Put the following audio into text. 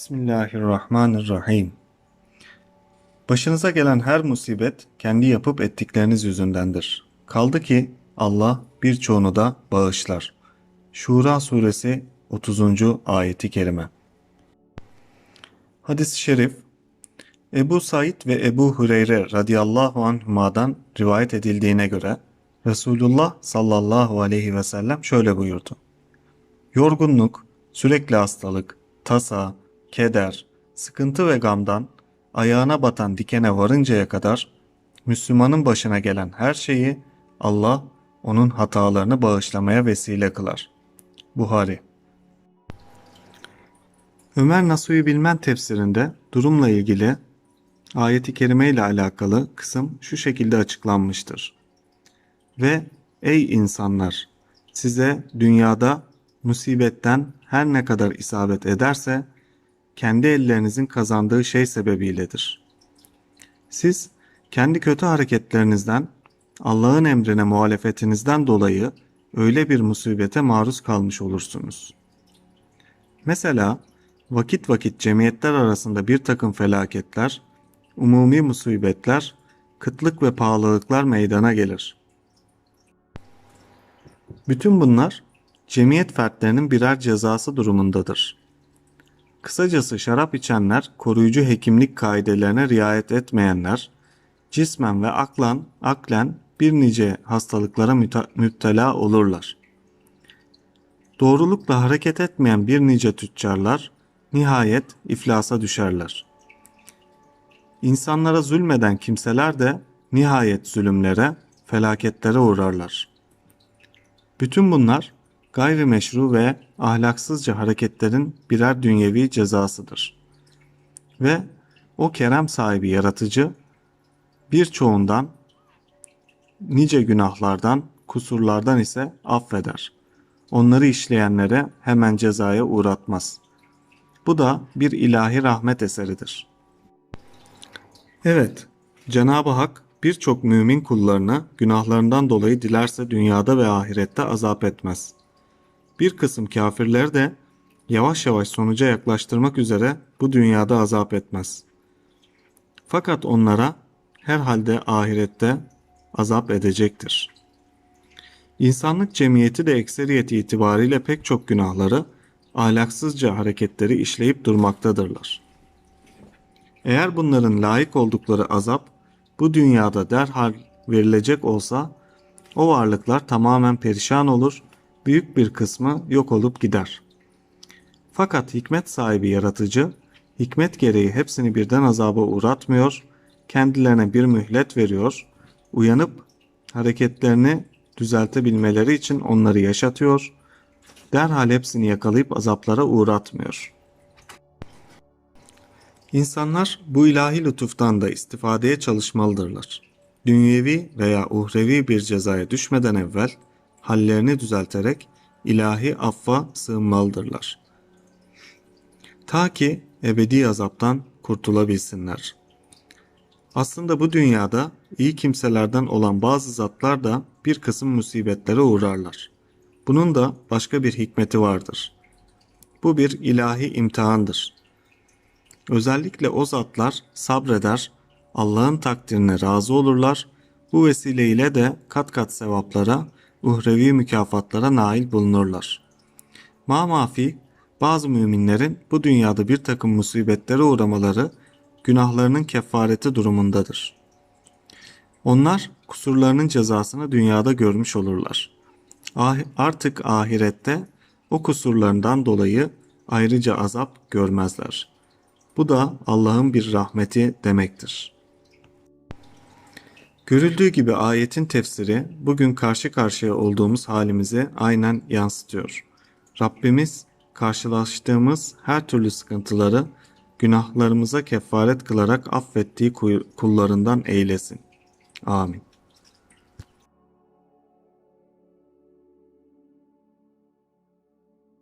Bismillahirrahmanirrahim. Başınıza gelen her musibet kendi yapıp ettikleriniz yüzündendir. Kaldı ki Allah birçoğunu da bağışlar. Şura suresi 30. ayeti kerime. Hadis-i şerif Ebu Said ve Ebu Hureyre radıyallahu anhuma'dan rivayet edildiğine göre Resulullah sallallahu aleyhi ve sellem şöyle buyurdu. Yorgunluk, sürekli hastalık, tasa, keder, sıkıntı ve gamdan ayağına batan dikene varıncaya kadar Müslümanın başına gelen her şeyi Allah onun hatalarını bağışlamaya vesile kılar. Buhari Ömer Nasuhi Bilmen tefsirinde durumla ilgili ayeti kerime ile alakalı kısım şu şekilde açıklanmıştır. Ve ey insanlar size dünyada musibetten her ne kadar isabet ederse kendi ellerinizin kazandığı şey sebebiyledir. Siz kendi kötü hareketlerinizden, Allah'ın emrine muhalefetinizden dolayı öyle bir musibete maruz kalmış olursunuz. Mesela vakit vakit cemiyetler arasında bir takım felaketler, umumi musibetler, kıtlık ve pahalılıklar meydana gelir. Bütün bunlar cemiyet fertlerinin birer cezası durumundadır. Kısacası şarap içenler, koruyucu hekimlik kaidelerine riayet etmeyenler, cismen ve aklan, aklen bir nice hastalıklara müptela olurlar. Doğrulukla hareket etmeyen bir nice tüccarlar nihayet iflasa düşerler. İnsanlara zulmeden kimseler de nihayet zulümlere, felaketlere uğrarlar. Bütün bunlar gayrimeşru ve ahlaksızca hareketlerin birer dünyevi cezasıdır. Ve o kerem sahibi yaratıcı birçoğundan nice günahlardan, kusurlardan ise affeder. Onları işleyenlere hemen cezaya uğratmaz. Bu da bir ilahi rahmet eseridir. Evet, Cenab-ı Hak birçok mümin kullarını günahlarından dolayı dilerse dünyada ve ahirette azap etmez. Bir kısım kafirleri de yavaş yavaş sonuca yaklaştırmak üzere bu dünyada azap etmez. Fakat onlara herhalde ahirette azap edecektir. İnsanlık cemiyeti de ekseriyeti itibariyle pek çok günahları, ahlaksızca hareketleri işleyip durmaktadırlar. Eğer bunların layık oldukları azap bu dünyada derhal verilecek olsa o varlıklar tamamen perişan olur, büyük bir kısmı yok olup gider. Fakat hikmet sahibi yaratıcı, hikmet gereği hepsini birden azaba uğratmıyor, kendilerine bir mühlet veriyor, uyanıp hareketlerini düzeltebilmeleri için onları yaşatıyor, derhal hepsini yakalayıp azaplara uğratmıyor.'' İnsanlar bu ilahi lütuftan da istifadeye çalışmalıdırlar. Dünyevi veya uhrevi bir cezaya düşmeden evvel hallerini düzelterek ilahi affa sığınmalıdırlar. Ta ki ebedi azaptan kurtulabilsinler. Aslında bu dünyada iyi kimselerden olan bazı zatlar da bir kısım musibetlere uğrarlar. Bunun da başka bir hikmeti vardır. Bu bir ilahi imtihandır. Özellikle o zatlar sabreder, Allah'ın takdirine razı olurlar. Bu vesileyle de kat kat sevaplara, uhrevi mükafatlara nail bulunurlar. Ma mafi bazı müminlerin bu dünyada bir takım musibetlere uğramaları günahlarının kefareti durumundadır. Onlar kusurlarının cezasını dünyada görmüş olurlar. Ah, artık ahirette o kusurlarından dolayı ayrıca azap görmezler. Bu da Allah'ın bir rahmeti demektir. Görüldüğü gibi ayetin tefsiri bugün karşı karşıya olduğumuz halimizi aynen yansıtıyor. Rabbimiz karşılaştığımız her türlü sıkıntıları günahlarımıza kefaret kılarak affettiği kullarından eylesin. Amin.